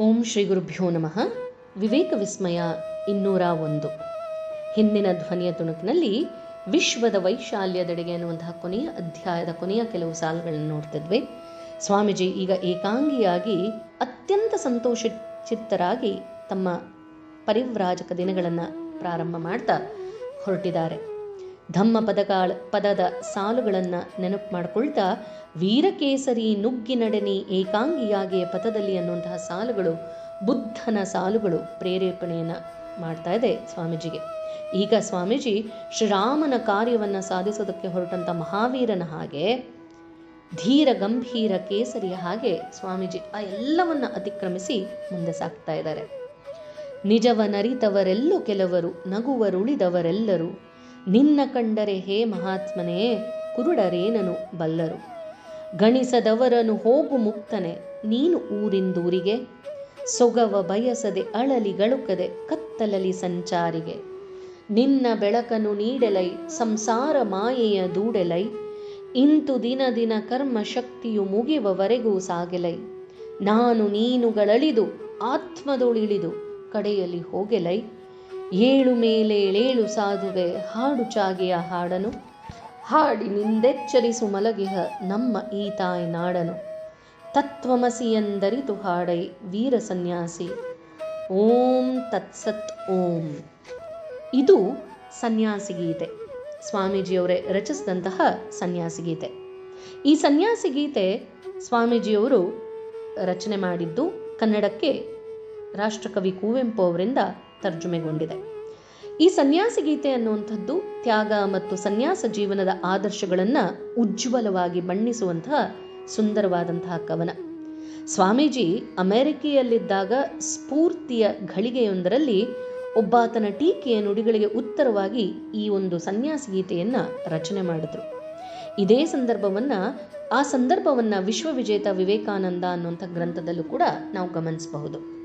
ಓಂ ಶ್ರೀ ಗುರುಭ್ಯೋ ನಮಃ. ವಿವೇಕ ವಿಸ್ಮಯ ಇನ್ನೂರ ಒಂದು. ಹಿಂದಿನ ಧ್ವನಿಯ ತುಣುಕಿನಲ್ಲಿ ವಿಶ್ವದ ವೈಶಾಲ್ಯದೆಡೆಗೆ ಅನ್ನುವಂತಹ ಕೊನೆಯ ಅಧ್ಯಾಯದ ಕೊನೆಯ ಕೆಲವು ಸಾಲುಗಳನ್ನು ನೋಡ್ತಿದ್ವಿ. ಸ್ವಾಮೀಜಿ ಈಗ ಏಕಾಂಗಿಯಾಗಿ ಅತ್ಯಂತ ಸಂತೋಷ ಚಿತ್ತರಾಗಿ ತಮ್ಮ ಪರಿವ್ರಾಜಕ ದಿನಗಳನ್ನು ಪ್ರಾರಂಭ ಮಾಡ್ತಾ ಹೊರಟಿದ್ದಾರೆ. ಧಮ್ಮ ಪದಗಳ ಪದದ ಸಾಲುಗಳನ್ನು ನೆನಪು ಮಾಡ್ಕೊಳ್ತಾ ವೀರಕೇಸರಿ ನುಗ್ಗಿ ನಡೆನಿ ಏಕಾಂಗಿಯಾಗಿಯ ಪಥದಲ್ಲಿ ಅನ್ನುವಂತಹ ಸಾಲುಗಳು ಬುದ್ಧನ ಸಾಲುಗಳು ಪ್ರೇರೇಪಣೆಯನ್ನು ಮಾಡ್ತಾ ಇದೆ ಸ್ವಾಮೀಜಿಗೆ. ಈಗ ಸ್ವಾಮೀಜಿ ಶ್ರೀರಾಮನ ಕಾರ್ಯವನ್ನು ಸಾಧಿಸೋದಕ್ಕೆ ಹೊರಟಂಥ ಮಹಾವೀರನ ಹಾಗೆ, ಧೀರ ಗಂಭೀರ ಕೇಸರಿಯ ಹಾಗೆ ಸ್ವಾಮೀಜಿ ಆ ಎಲ್ಲವನ್ನ ಅತಿಕ್ರಮಿಸಿ ಮುಂದೆ ಸಾಗ್ತಾ ಇದ್ದಾರೆ. ನಿಜವನರಿತವರೆಲ್ಲೂ ಕೆಲವರು, ನಗುವರುಳಿದವರೆಲ್ಲರೂ ನಿನ್ನ ಕಂಡರೆ ಹೇ ಮಹಾತ್ಮನೇ ಕುರುಡರೇನನು ಬಲ್ಲರು. ಗಣಿಸದವರನು ಹೋಗು ಮುಕ್ತನೆ, ನೀನು ಊರಿಂದೂರಿಗೆ. ಸೊಗವ ಬಯಸದೆ ಅಳಲಿ ಗಳುಕದೆ ಕತ್ತಲಲಿ ಸಂಚಾರಿಗೆ. ನಿನ್ನ ಬೆಳಕನು ನೀಡೆಲೈ, ಸಂಸಾರ ಮಾಯೆಯ ದೂಡೆಲೈ. ಇಂತು ದಿನ ದಿನ ಕರ್ಮ ಶಕ್ತಿಯು ಮುಗಿಯುವವರೆಗೂ ಸಾಗಲೈ. ನಾನು ನೀನುಗಳಳಿದು, ಆತ್ಮದೊಳಿಳಿದು ಕಡೆಯಲ್ಲಿ ಹೋಗೆಲೈ. ಏಳು ಮೇಲೇಳೇಳು ಸಾಧುವೆ, ಹಾಡು ಚಾಗಿಯ ಹಾಡನು. ಹಾಡಿ ನಿಂದೆಚ್ಚರಿಸು ಮಲಗಿಹ ನಮ್ಮ ಈ ತಾಯಿ ನಾಡನು. ತತ್ವಮಸಿ ಎಂದರಿತು ಹಾಡೈ ವೀರ ಸನ್ಯಾಸಿ. ಓಂ ತತ್ಸತ್ ಓಂ. ಇದು ಸನ್ಯಾಸಿ ಗೀತೆ. ಸ್ವಾಮೀಜಿಯವರೇ ರಚಿಸಿದಂತಹ ಸನ್ಯಾಸಿ ಗೀತೆ. ಈ ಸನ್ಯಾಸಿ ಗೀತೆ ಸ್ವಾಮೀಜಿಯವರು ರಚನೆ ಮಾಡಿದ್ದು ಕನ್ನಡಕ್ಕೆ ರಾಷ್ಟ್ರಕವಿ ಕುವೆಂಪು ಅವರಿಂದ ತರ್ಜುಮೆಗೊಂಡಿದೆ. ಈ ಸನ್ಯಾಸಿ ಗೀತೆ ಅನ್ನುವಂಥದ್ದು ತ್ಯಾಗ ಮತ್ತು ಸನ್ಯಾಸ ಜೀವನದ ಆದರ್ಶಗಳನ್ನು ಉಜ್ವಲವಾಗಿ ಬಣ್ಣಿಸುವಂತಹ ಸುಂದರವಾದಂತಹ ಕವನ. ಸ್ವಾಮೀಜಿ ಅಮೆರಿಕೆಯಲ್ಲಿದ್ದಾಗ ಸ್ಫೂರ್ತಿಯ ಘಳಿಗೆಯೊಂದರಲ್ಲಿ ಒಬ್ಬಾತನ ಟೀಕೆಯ ನುಡಿಗಳಿಗೆ ಉತ್ತರವಾಗಿ ಈ ಒಂದು ಸನ್ಯಾಸಿ ಗೀತೆಯನ್ನು ರಚನೆ ಮಾಡಿದ್ರು. ಇದೇ ಸಂದರ್ಭವನ್ನ, ಆ ಸಂದರ್ಭವನ್ನು ವಿಶ್ವವಿಜೇತ ವಿವೇಕಾನಂದ ಅನ್ನುವಂಥ ಗ್ರಂಥದಲ್ಲೂ ಕೂಡ ನಾವು ಗಮನಿಸಬಹುದು.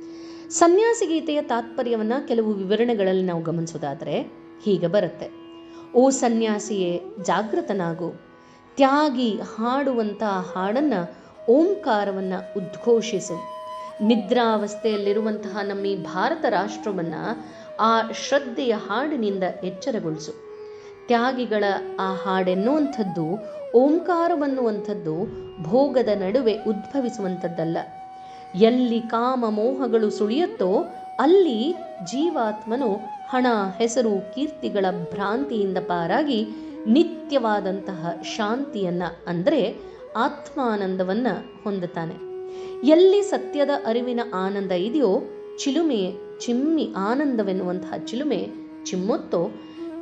ಸನ್ಯಾಸಿ ಗೀತೆಯ ತಾತ್ಪರ್ಯವನ್ನ ಕೆಲವು ವಿವರಣೆಗಳಲ್ಲಿ ನಾವು ಗಮನಿಸೋದಾದರೆ ಹೀಗೆ ಬರುತ್ತೆ. ಓ ಸನ್ಯಾಸಿಯೇ, ಜಾಗೃತನಾಗು. ತ್ಯಾಗಿ ಹಾಡುವಂತಹ ಹಾಡನ್ನ, ಓಂಕಾರವನ್ನ ಉದ್ಘೋಷಿಸು. ನಿದ್ರಾವಸ್ಥೆಯಲ್ಲಿರುವಂತಹ ನಮ್ಮ ಈ ಭಾರತ ರಾಷ್ಟ್ರವನ್ನ ಆ ಶ್ರದ್ಧೆಯ ಹಾಡಿನಿಂದ ಎಚ್ಚರಗೊಳಿಸು. ತ್ಯಾಗಿಗಳ ಆ ಹಾಡೆನ್ನುವಂಥದ್ದು, ಓಂಕಾರವನ್ನುವಂಥದ್ದು ಭೋಗದ ನಡುವೆ ಉದ್ಭವಿಸುವಂಥದ್ದಲ್ಲ. ಎಲ್ಲಿ ಕಾಮ ಮೋಹಗಳು ಸುಳಿಯುತ್ತೋ ಅಲ್ಲಿ ಜೀವಾತ್ಮನು ಹಣ, ಹೆಸರು, ಕೀರ್ತಿಗಳ ಭ್ರಾಂತಿಯಿಂದ ಪಾರಾಗಿ ನಿತ್ಯವಾದಂತಹ ಶಾಂತಿಯನ್ನ ಅಂದರೆ ಆತ್ಮಾನಂದವನ್ನ ಹೊಂದುತ್ತಾನೆ. ಎಲ್ಲಿ ಸತ್ಯದ ಅರಿವಿನ ಆನಂದ ಇದೆಯೋ, ಚಿಲುಮೆ, ಚಿಮ್ಮಿ ಆನಂದವೆನ್ನುವಂತಹ ಚಿಲುಮೆ, ಚಿಮ್ಮುತ್ತೋ,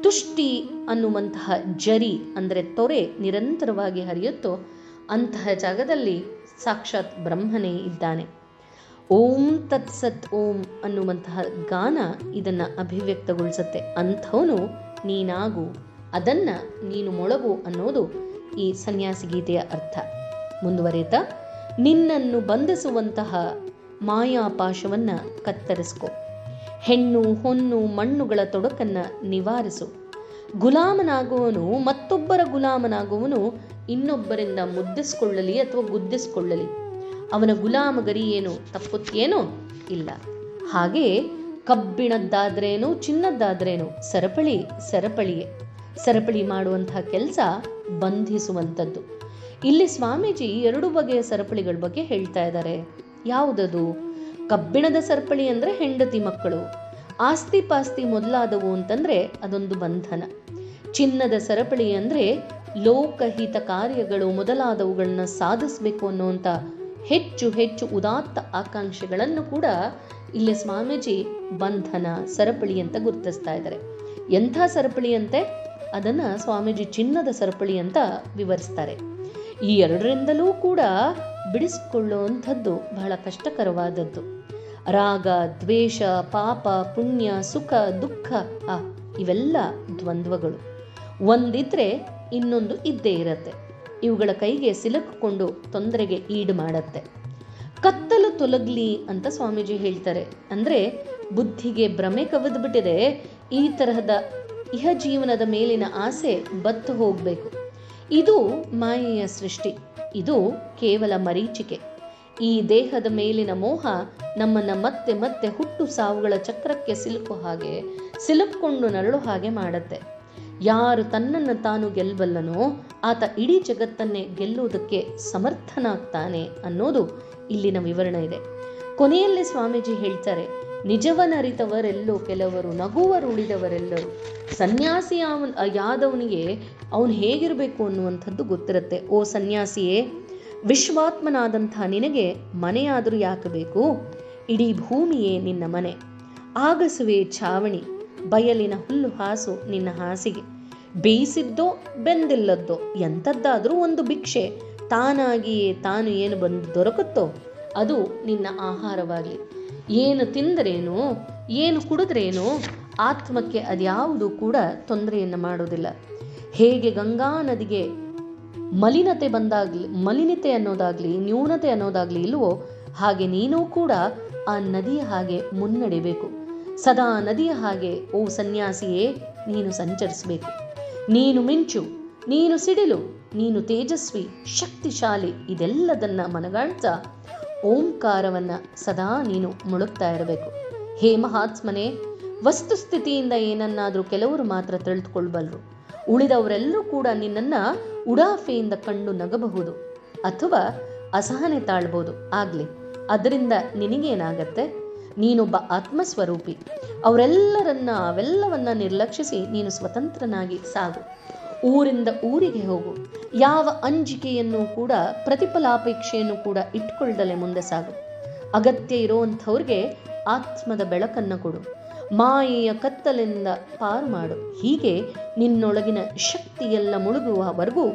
ತುಷ್ಟಿ ಅನ್ನುವಂತಹ ಜರಿ ಅಂದರೆ ತೊರೆ ನಿರಂತರವಾಗಿ ಹರಿಯುತ್ತೋ, ಅಂತಹ ಜಾಗದಲ್ಲಿ ಸಾಕ್ಷಾತ್ ಬ್ರಹ್ಮನೇ ಇದ್ದಾನೆ. ಓಂ ತತ್ಸತ್ ಓಂ ಅನ್ನುವಂತಹ ಗಾನ ಇದನ್ನು ಅಭಿವ್ಯಕ್ತಗೊಳಿಸುತ್ತೆ. ಅಂಥವನು ನೀನಾಗು, ಅದನ್ನ ನೀನು ಮೊಳಗು ಅನ್ನೋದು ಈ ಸನ್ಯಾಸಿ ಗೀತೆಯ ಅರ್ಥ. ಮುಂದುವರಿತಾ ನಿನ್ನನ್ನು ಬಂಧಿಸುವಂತಹ ಮಾಯಾಪಾಶವನ್ನ ಕತ್ತರಿಸ್ಕೊ. ಹೆಣ್ಣು, ಹೊನ್ನು, ಮಣ್ಣುಗಳ ತೊಡಕನ್ನ ನಿವಾರಿಸು. ಗುಲಾಮನಾಗುವನು ಮತ್ತೊಬ್ಬರ ಗುಲಾಮನಾಗುವನು ಇನ್ನೊಬ್ಬರಿಂದ ಮುದ್ದಿಸ್ಕೊಳ್ಳಲಿ ಅಥವಾ ಗುದ್ದಿಸ್ಕೊಳ್ಳಲಿ. ಅವನ ಗುಲಾಮಗರಿ ಏನು, ತಪ್ಪುತ್ತೇನೋ ಇಲ್ಲ. ಹಾಗೆ ಕಬ್ಬಿಣದ್ದಾದ್ರೇನು, ಚಿನ್ನದ್ದಾದ್ರೇನು, ಸರಪಳಿ, ಸರಪಳಿಯೇ. ಸರಪಳಿ ಮಾಡುವಂತಹ ಕೆಲಸ ಬಂಧಿಸುವಂಥದ್ದು. ಇಲ್ಲಿ ಸ್ವಾಮೀಜಿ ಎರಡು ಬಗೆಯ ಸರಪಳಿಗಳ ಬಗ್ಗೆ ಹೇಳ್ತಾ ಇದ್ದಾರೆ. ಯಾವುದದು? ಕಬ್ಬಿಣದ ಸರಪಳಿ ಅಂದ್ರೆ ಹೆಂಡತಿ ಮಕ್ಕಳು. ಆಸ್ತಿ ಪಾಸ್ತಿ ಮೊದಲಾದವು ಅಂತಂದ್ರೆ ಅದೊಂದು ಬಂಧನ. ಚಿನ್ನದ ಸರಪಳಿ ಅಂದ್ರೆ ಲೋಕಹಿತ ಕಾರ್ಯಗಳು ಮೊದಲಾದವುಗಳನ್ನ ಸಾಧಿಸಬೇಕು ಅನ್ನುವಂಥ ಹೆಚ್ಚು ಹೆಚ್ಚು ಉದಾತ್ತ ಆಕಾಂಕ್ಷೆಗಳನ್ನು ಕೂಡ ಇಲ್ಲಿ ಸ್ವಾಮೀಜಿ ಬಂಧನ, ಸರಪಳಿ ಅಂತ ಗುರುತಿಸ್ತಾ ಇದ್ದಾರೆ. ಎಂಥ ಸರಪಳಿ ಅಂತೆ? ಅದನ್ನು ಸ್ವಾಮೀಜಿ ಚಿನ್ನದ ಸರಪಳಿ ಅಂತ ವಿವರಿಸ್ತಾರೆ. ಈ ಎರಡರಿಂದಲೂ ಕೂಡ ಬಿಡಿಸಿಕೊಳ್ಳುವಂಥದ್ದು ಬಹಳ ಕಷ್ಟಕರವಾದದ್ದು. ರಾಗ, ದ್ವೇಷ, ಪಾಪ, ಪುಣ್ಯ, ಸುಖ, ದುಃಖ ಇವೆಲ್ಲ ದ್ವಂದ್ವಗಳು. ಒಂದಿದ್ರೆ ಇನ್ನೊಂದು ಇದ್ದೇ ಇರತ್ತೆ. ಇವುಗಳ ಕೈಗೆ ಸಿಲುಕಿಕೊಂಡು ತೊಂದರೆಗೆ ಈಡು ಮಾಡತ್ತೆ. ಕತ್ತಲು ತೊಲಗ್ಲಿ ಅಂತ ಸ್ವಾಮೀಜಿ ಹೇಳ್ತಾರೆ. ಅಂದ್ರೆ ಬುದ್ಧಿಗೆ ಭ್ರಮೆ ಕವಿದ್ಬಿಟ್ಟಿದೆ ಈ ತರಹದ ಇಹ ಜೀವನದ ಮೇಲಿನ ಆಸೆ ಬತ್ತು ಹೋಗಬೇಕು. ಇದು ಮಾಯೆಯ ಸೃಷ್ಟಿ, ಇದು ಕೇವಲ ಮರೀಚಿಕೆ. ಈ ದೇಹದ ಮೇಲಿನ ಮೋಹ ನಮ್ಮನ್ನ ಮತ್ತೆ ಮತ್ತೆ ಹುಟ್ಟು ಸಾವುಗಳ ಚಕ್ರಕ್ಕೆ ಸಿಲುಕು ಹಾಗೆ ಸಿಲುಕೊಂಡು ನರಳು ಹಾಗೆ ಮಾಡತ್ತೆ. ಯಾರು ತನ್ನನ್ನು ತಾನು ಗೆಲ್ಲಬಲ್ಲನೋ ಆತ ಇಡೀ ಜಗತ್ತನ್ನೇ ಗೆಲ್ಲುವುದಕ್ಕೆ ಸಮರ್ಥನಾಗ್ತಾನೆ ಅನ್ನೋದು ಇಲ್ಲಿನ ವಿವರಣೆ ಇದೆ. ಕೊನೆಯಲ್ಲಿ ಸ್ವಾಮೀಜಿ ಹೇಳ್ತಾರೆ, ನಿಜವನರಿತವರೆಲ್ಲೋ ಕೆಲವರು, ನಗುವರು ಉಳಿದವರೆಲ್ಲರೂ, ಸನ್ಯಾಸಿ ಯಾದವನಿಗೆ ಅವನು ಹೇಗಿರಬೇಕು ಅನ್ನುವಂಥದ್ದು ಗೊತ್ತಿರುತ್ತೆ. ಓ ಸನ್ಯಾಸಿಯೇ, ವಿಶ್ವಾತ್ಮನಾದಂಥ ನಿನಗೆ ಮನೆಯಾದರೂ ಯಾಕೆ ಬೇಕು? ಇಡೀ ಭೂಮಿಯೇ ನಿನ್ನ ಮನೆ. ಆಗಸುವೆ ಛಾವಣಿ ಬಯಲಿನ ಹುಲ್ಲು ಹಾಸು ನಿನ್ನ ಹಾಸಿಗೆ. ಬೇಯಿಸಿದ್ದೋ ಬೆಂದಿಲ್ಲದ್ದೋ ಎಂಥದ್ದಾದರೂ ಒಂದು ಭಿಕ್ಷೆ. ತಾನಾಗಿಯೇ ತಾನು ಏನು ಬಂದು ದೊರಕುತ್ತೋ ಅದು ನಿನ್ನ ಆಹಾರವಾಗಲಿ. ಏನು ತಿಂದರೇನು, ಏನು ಕುಡಿದ್ರೇನು ಆತ್ಮಕ್ಕೆ ಅದ್ಯಾವುದು ಕೂಡ ತೊಂದರೆಯನ್ನು ಮಾಡೋದಿಲ್ಲ ಹೇಗೆ ಗಂಗಾ ನದಿಗೆ ಮಲಿನತೆ ಬಂದಾಗ್ಲಿ, ಮಲಿನತೆ ಅನ್ನೋದಾಗ್ಲಿ, ನ್ಯೂನತೆ ಅನ್ನೋದಾಗ್ಲಿ ಇಲ್ವೋ ಹಾಗೆ ನೀನೂ ಕೂಡ ಆ ನದಿಯ ಹಾಗೆ ಮುನ್ನಡೆಬೇಕು. ಸದಾ ನದಿಯ ಹಾಗೆ, ಓ ಸನ್ಯಾಸಿಯೇ, ನೀನು ಸಂಚರಿಸಬೇಕು. ನೀನು ಮಿಂಚು, ನೀನು ಸಿಡಿಲು, ನೀನು ತೇಜಸ್ವಿ, ಶಕ್ತಿಶಾಲಿ, ಇದೆಲ್ಲದನ್ನ ಮನಗಾಣ್ತಾ ಓಂಕಾರವನ್ನ ಸದಾ ನೀನು ಮುಳುಗ್ತಾ ಇರಬೇಕು. ಹೇ ಮಹಾತ್ಮನೇ, ವಸ್ತುಸ್ಥಿತಿಯಿಂದ ಏನನ್ನಾದರೂ ಕೆಲವರು ಮಾತ್ರ ತಿಳಿದುಕೊಳ್ಬಲ್ರು ಉಳಿದವರೆಲ್ಲರೂ ಕೂಡ ನಿನ್ನನ್ನ ಉಡಾಫೆಯಿಂದ ಕಂಡು ನಗಬಹುದು ಅಥವಾ ಅಸಹನೆ ತಾಳ್ಬೋದು. ಆಗ್ಲಿ, ಅದರಿಂದ ನಿನಗೇನಾಗತ್ತೆ? ನೀನೊಬ್ಬ ಆತ್ಮಸ್ವರೂಪಿ. ಅವರೆಲ್ಲರನ್ನ, ಅವೆಲ್ಲವನ್ನ ನಿರ್ಲಕ್ಷಿಸಿ ನೀನು ಸ್ವತಂತ್ರನಾಗಿ ಸಾಗು. ಊರಿಂದ ಊರಿಗೆ ಹೋಗು. ಯಾವ ಅಂಜಿಕೆಯನ್ನು ಕೂಡ, ಪ್ರತಿಫಲಾಪೇಕ್ಷೆಯನ್ನು ಕೂಡ ಇಟ್ಕೊಳ್ದಲೆ ಮುಂದೆ ಸಾಗು. ಅಗತ್ಯ ಇರುವಂಥವ್ರಿಗೆ ಆತ್ಮದ ಬೆಳಕನ್ನು ಕೊಡು. ಮಾಯೆಯ ಕತ್ತಲಿಂದ ಪಾರು ಮಾಡು. ಹೀಗೆ ನಿನ್ನೊಳಗಿನ ಶಕ್ತಿಯೆಲ್ಲ ಮುಳುಗುವವರೆಗೂ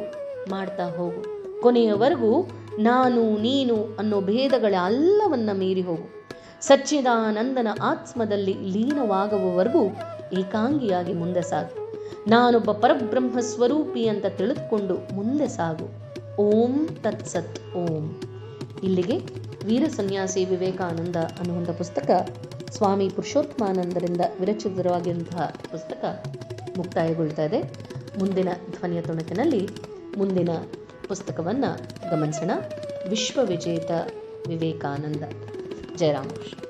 ಮಾಡ್ತಾ ಹೋಗು. ಕೊನೆಯವರೆಗೂ ನಾನು, ನೀನು ಅನ್ನೋ ಭೇದಗಳ ಎಲ್ಲವನ್ನ ಮೀರಿ ಹೋಗು. ಸಚ್ಚಿದಾನಂದನ ಆತ್ಮದಲ್ಲಿ ಲೀನವಾಗುವವರೆಗೂ ಏಕಾಂಗಿಯಾಗಿ ಮುಂದೆ ಸಾಗು. ನಾನೊಬ್ಬ ಪರಬ್ರಹ್ಮ ಸ್ವರೂಪಿ ಅಂತ ತಿಳಿದುಕೊಂಡು ಮುಂದೆ ಸಾಗು. ಓಂ ತತ್ಸತ್ ಓಂ. ಇಲ್ಲಿಗೆ ವೀರ ಸನ್ಯಾಸಿ ವಿವೇಕಾನಂದ ಅನ್ನುವಂಥ ಪುಸ್ತಕ ಸ್ವಾಮಿ ಪುರುಷೋತ್ಮಾನಂದರಿಂದ ವಿರಚಿತವಾಗಿರುವಂತಹ ಪುಸ್ತಕ ಮುಕ್ತಾಯಗೊಳ್ತಾ ಇದೆ. ಮುಂದಿನ ಧ್ವನಿಯ ತುಣುಕಿನಲ್ಲಿ ಮುಂದಿನ ಪುಸ್ತಕವನ್ನು ಗಮನಿಸೋಣ. ವಿಶ್ವವಿಜೇತ ವಿವೇಕಾನಂದ. जय राम कृष्ण